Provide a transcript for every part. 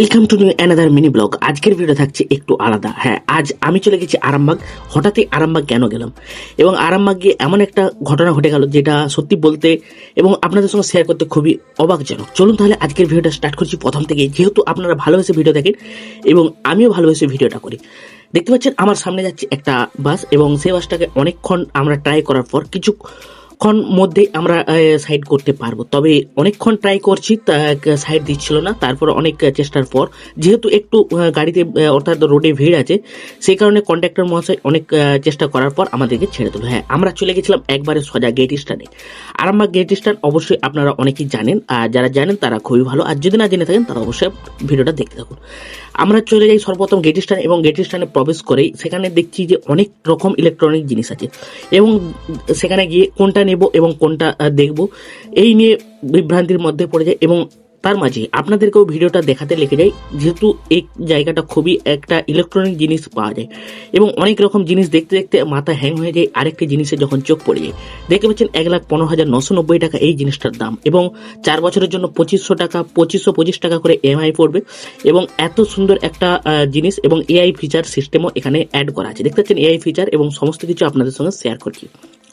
Welcome to new another mini blog আজকের video থাকছে একটু আলাদা। হ্যাঁ আজ আমি চলে গেছি আরামবাগ। হঠাৎই আরামবাগ কেন গেলাম? এবং আরামবাগ গিয়ে এমন একটা ঘটনা ঘটে গেল যেটা সত্যি বলতে এবং আপনাদের সঙ্গে শেয়ার করতে খুবই অবাকজনক। চলুন তাহলে আজকের ভিডিওটা স্টার্ট করছি প্রথম থেকে যেহেতু আপনারা ভালোবেসে ভিডিও দেখেন এবং আমিও ভালোবেসে ভিডিওটা করি। দেখতে পাচ্ছেন, আমার সামনে যাচ্ছে একটা বাস এবং সেই বাসটাকে অনেকক্ষণ আমরা ট্রাই করার পর কিছু ক্ষণ মধ্যে আমরা সাইড করতে পারব। তবে অনেকক্ষণ ট্রাই করছি সাইড দিচ্ছিল না। তারপর অনেক চেষ্টার পর, যেহেতু একটু গাড়িতে অর্থাৎ রোডে ভিড় আছে, সেই কারণে কন্ট্রাক্টর মহাশয় অনেক চেষ্টা করার পর আমাদেরকে ছেড়ে দিল। হ্যাঁ আমরা চলে গেছিলাম একবারে সোজা গেট স্ট্যান্ডে আরামবাগ গেট স্ট্যান্ড অবশ্যই আপনারা অনেকেই জানেন, আর যারা জানেন তারা খুবই ভালো। আর যদি না জেনে থাকেন, তারা অবশ্যই ভিডিওটা দেখতে থাকুন। আমরা চলে যাই সর্বপ্রথম গেট স্ট্যান্ড এবং গেট স্ট্যান্ডে প্রবেশ করেই সেখানে দেখছি যে অনেক রকম ইলেকট্রনিক জিনিস আছে। এবং সেখানে গিয়ে কোনটা নেব এবং কোনটা দেখব। এই নিয়ে বিভ্রান্তির মধ্যে পড়ে যায় এবং তার মাঝে আপনাদেরকেও ভিডিওটা দেখাতে লেগে যায়, যেহেতু এই জায়গাটা খুবই একটা ইলেকট্রনিক জিনিস পাওয়া যায়। এবং অনেক রকম জিনিস দেখতে দেখতে মাথা হ্যাং হয়ে যায়, আরেকটি জিনিসে যখন চোখ পড়ে যায়। দেখতে পাচ্ছেন, এক লাখ পনেরো হাজার নশো নব্বই টাকা এই জিনিসটার দাম। এবং চার বছরের জন্য পঁচিশশো টাকা, পঁচিশশো পঁচিশ টাকা করে এমআই পড়বে। এবং এত সুন্দর একটা জিনিস এবং এআই ফিচার সিস্টেমও এখানে অ্যাড করা আছে। দেখতে পাচ্ছেন এআই ফিচার এবং সমস্ত কিছু আপনাদের সঙ্গে শেয়ার করছি।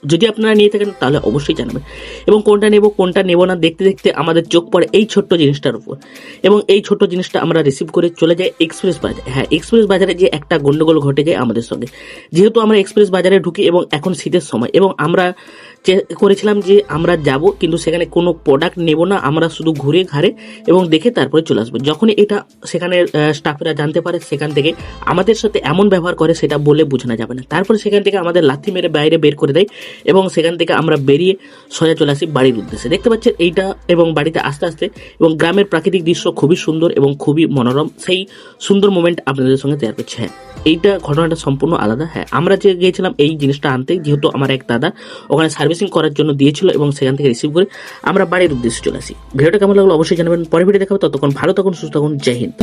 যদি আপনারা নিয়ে থাকেন, তাহলে অবশ্যই জানাবেন। এবং কোনটা নেব কোনটা নেব না, দেখতে দেখতে আমাদের চোখ পড়ে এই ছোট্ট জিনিসটার উপর। এবং এই ছোট্ট জিনিসটা আমরা রিসিভ করে চলে যাই এক্সপ্রেস বাজার হ্যাঁ এক্সপ্রেস বাজারে যে একটা গন্ডগোল ঘটে যায় আমাদের সঙ্গে। যেহেতু আমরা এক্সপ্রেস বাজারে ঢুকি এবং এখন শীতের সময়, এবং আমরা করেছিলাম যে আমরা যাব, কিন্তু সেখানে কোনো প্রোডাক্ট নেব না, আমরা শুধু ঘুরে ঘাড়ে এবং দেখে তারপরে চলে আসব। যখনই এটা সেখানে স্টাফেরা জানতে পারে, সেখান থেকে আমাদের সাথে এমন ব্যবহার করে, সেটা বলে বোঝানো যাবে না। তারপরে সেখান থেকে আমাদের লাথি মেরে বাইরে বের করে দেয় এবং সেখান থেকে আমরা বেরিয়ে সোজা চলে আসি বাড়ির উদ্দেশ্যে। দেখতে পাচ্ছেন, এইটা এবং বাড়িতে আস্তে আস্তে এবং গ্রামের প্রাকৃতিক দৃশ্য খুবই সুন্দর এবং খুবই মনোরম। সেই সুন্দর মোমেন্ট আপনাদের সঙ্গে শেয়ার করছে। হ্যাঁ এইটা ঘটনাটা সম্পূর্ণ আলাদা। হ্যাঁ আমরা যে গিয়েছিলাম, এই জিনিসটা আনতে, যেহেতু আমার এক দাদা, ওখানে সার্ভিসিং করার জন্য দিয়েছিল এবং সেখান থেকে রিসিভ করে আমরা বাড়ির উদ্দেশ্যে চলে আসি। ভিডিওটা কেমন লাগল অবশ্যই জানাবেন। পরে ভিডিও দেখাবো। ততক্ষণ ভালো তখন সুস্থ তখন জয় হিন্দ।